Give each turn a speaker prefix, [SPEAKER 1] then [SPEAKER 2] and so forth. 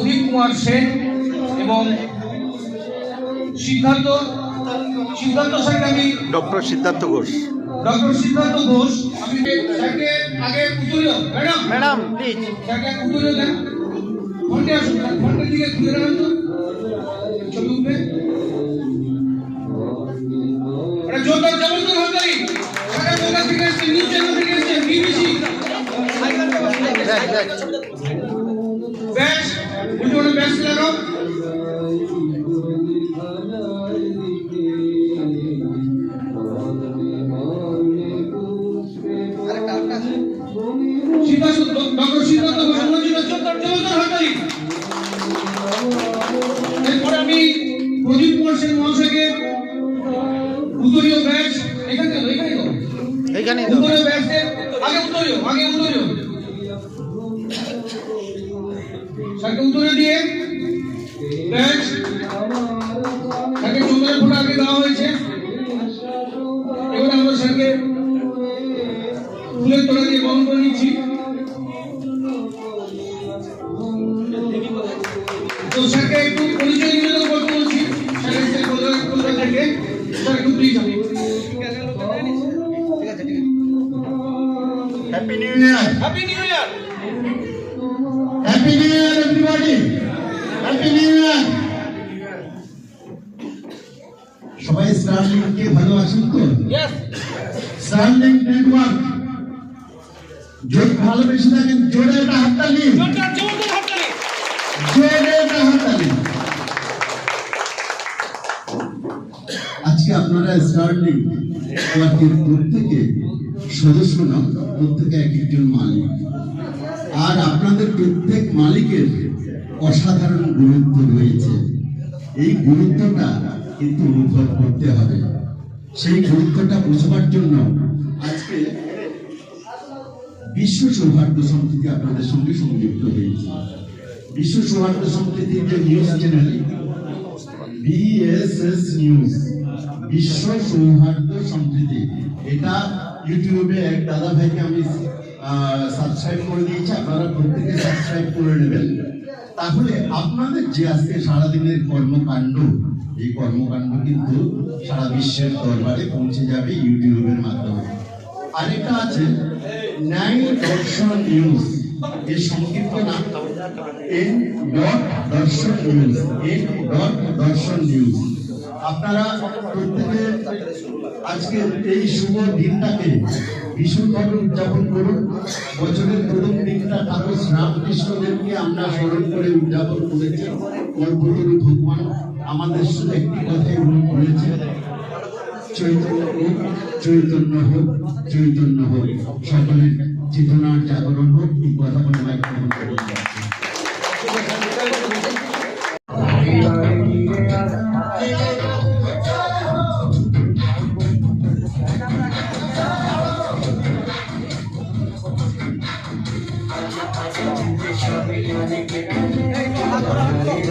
[SPEAKER 1] প্রদীপ কুমার সেন এবং সিদ্ধার্থ সিদ্ধার্থ স্যারকে আমি
[SPEAKER 2] ডক্টর সিদ্ধার্থ ঘোষ।
[SPEAKER 1] ডক্টর সিদ্ধার্থ ঘোষ আমি স্যারকে আগে উত্তরীয় ম্যাডাম।
[SPEAKER 2] ম্যাডাম প্লিজ
[SPEAKER 1] স্যারকে উত্তরীয় দেন। ফ্রন্টে আসুন ফ্রন্টের দিকে ঘুরে দাঁড়ান তো। ছবি উঠবে। এটা জোরদার জবরদস্ত হাততালি। ঢাকা কলকাতা থেকে এসেছে নিউজ চ্যানেল থেকে এসেছে বিবিসি। ব্যাস। উল্টো ব্যাস লাগাও। সিদ্ধার্থ ডক্টর সিদ্ধার্থ ঘোষ মঞ্জুর জোরদার জবরদস্ত হাততালি এরপরে আমি প্রদীপ কুমার সেন মহাশয়কে উত্তরীয় ব্যাচ এখানে এখানে তো। উত্তরীয় ব্যাচ আগে উত্তরীয় আগে উত্তরীয়। স্যারকে উত্তরীয় দিয়ে ব্যাচ স্যারকে চন্দ্রের ফোটা আগে দেওয়া হয়েছে। এবার আমরা স্যারকে ফুলের তোলা দিয়ে বহন করে নিচ্ছি। তো একটু পরিচয় নিবেদন করতে বলছি। স্যার এসে কলকাতা কলকাতা থেকে স্যার একটু প্লিজ আমি।
[SPEAKER 2] Happy new year
[SPEAKER 1] happy new year
[SPEAKER 2] happy new year স্টারলিংকে ভালোবাসেন তো? স্টারলিং নেটওয়ার্ক যদি ভালোবেসে থাকেন জোরে একটা হাততালি। জোরে একটা হাততালি। আজকে আপনারা স্টারলিং নেটওয়ার্কের প্রত্যেকে সদস্য নন প্রত্যেকে এক একজন মালিক। আর আপনাদের প্রত্যেক মালিকের অসাধারণ গুরুত্ব রয়েছে। এই গুরুত্বটা কিন্তু অনুভব করতে হবে। সেই গুরুত্বটা বোঝবার জন্য আজকে বিশ্ব সৌহার্দ্য সম্প্রীতি আপনাদের সঙ্গে সংযুক্ত হয়েছে। বিশ্ব সৌহার্দ্য সম্প্রীতির যে নিউজ চ্যানেল বিএসএস নিউজ বিশ্ব সৌহার্দ্য সম্প্রীতি এটা ইউটিউবে এক দাদা ভাইকে আমি সাবস্ক্রাইব করে দিয়েছি, আপনারা প্রত্যেকে সাবস্ক্রাইব করে নেবেন। তাহলে আপনাদের যে আজকে সারাদিনের কর্মকাণ্ড এই কর্মকাণ্ড কিন্তু সারা বিশ্বের দরবারে পৌঁছে যাবে ইউটিউবের মাধ্যমে। আরেকটা আছে ন্যায় দর্শন নিউজ এর সংক্ষিপ্ত নাম N dot Darshan news N dot Darshan news আপনারা প্রত্যেকে আজকে এই শুভ দিনটাকে ভীষণভাবে উদযাপন করুন। বছরের প্রথম দিনটা ঠাকুর রামকৃষ্ণদেবকে আমরা স্মরণ করে উদযাপন করেছি। কল্পতরু ভগবান আমাদের সাথে একটি কথাই উনি বলেছেন চৈতন্য হোক চৈতন্য হোক চৈতন্য হোক সকলের চেতনার জাগরণ হোক, এই কথা বলে মাইক্রোফোন করে Thank you.